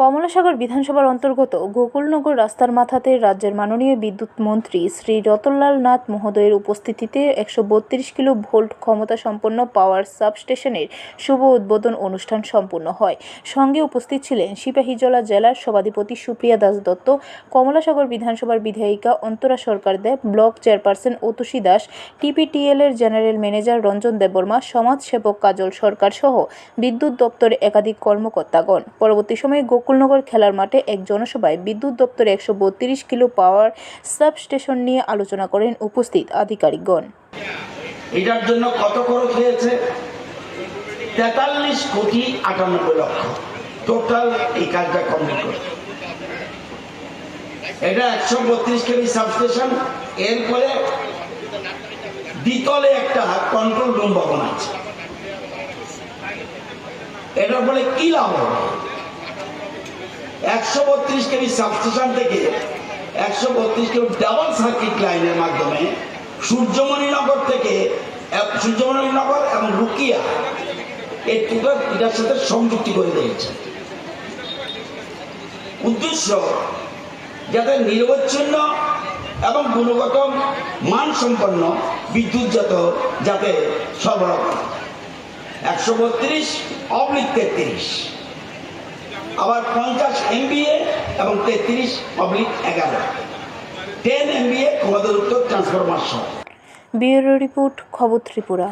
কমলাসাগর বিধানসভার অন্তর্গত গোকুলনগর রাস্তার মাথাতে রাজ্যের মাননীয় বিদ্যুৎ মন্ত্রী শ্রী রতনলাল নাথ মহোদয়ের উপস্থিতিতে একশো বত্রিশ কিলো ভোল্ট ক্ষমতা সম্পন্ন পাওয়ার সাবস্টেশনের শুভ উদ্বোধন অনুষ্ঠান সম্পন্ন হয়। সঙ্গে উপস্থিত ছিলেন সিপাহীজলা জেলার সভাধিপতি সুপ্রিয়া দাস দত্ত, কমলাসাগর বিধানসভার বিধায়িকা Antara Sarkar Deb, block chairperson Atushi Das TPTL এর জেনারেল ম্যানেজার রঞ্জন দেববর্মা, সমাজসেবক কাজল সরকার সহ বিদ্যুৎ দপ্তরের একাধিক কর্মকর্তাগণ। পরবর্তী সময়ে গোকুলনগর খেলার মাঠে এক জনসভায় বিদ্যুৎ দপ্তরে একশো বত্রিশ কিলো পাওয়ার সাবস্টেশন নিয়ে আলোচনা করেন উপস্থিত আধিকারিকগণ। এটার জন্য কত খরচ হয়েছে? তেতাল্লিশ কোটি আটানব্বই লক্ষ। টোটাল এই কাজটা কমপ্লিট করতে। এটা একশো বত্রিশ কেবি সাবস্টেশন এরপরে দ্বিতলে একটা কন্ট্রোল রুম ভবন আছে। এটার ফলে কি লাভ হবে? একশো বত্রিশ কেবি সাবস্টেশন থেকে একশো বত্রিশ কেবি ডাবল সার্কিট লাইনের মাধ্যমে সূর্যমণিনগর থেকে সূর্যমণিনগর এবং রুকিয়া এই দুটো এটার সাথে সংযুক্তি করে দিয়েছে। উদ্দেশ্য, যাতে নিরবচ্ছিন্ন এবং গুণগত মানসম্পন্ন বিদ্যুৎ যত যাতে সরবরাহ একশো বত্রিশ, অবলিক তেত্রিশ। আবার পঞ্চাশ এমবিএ এবং তেত্রিশ পাবলিক এগারো। টেন এমবিএ ক্ষমতাযুক্ত ট্রান্সফরমার সহ ব্যুরো রিপোর্ট, খবর ত্রিপুরা।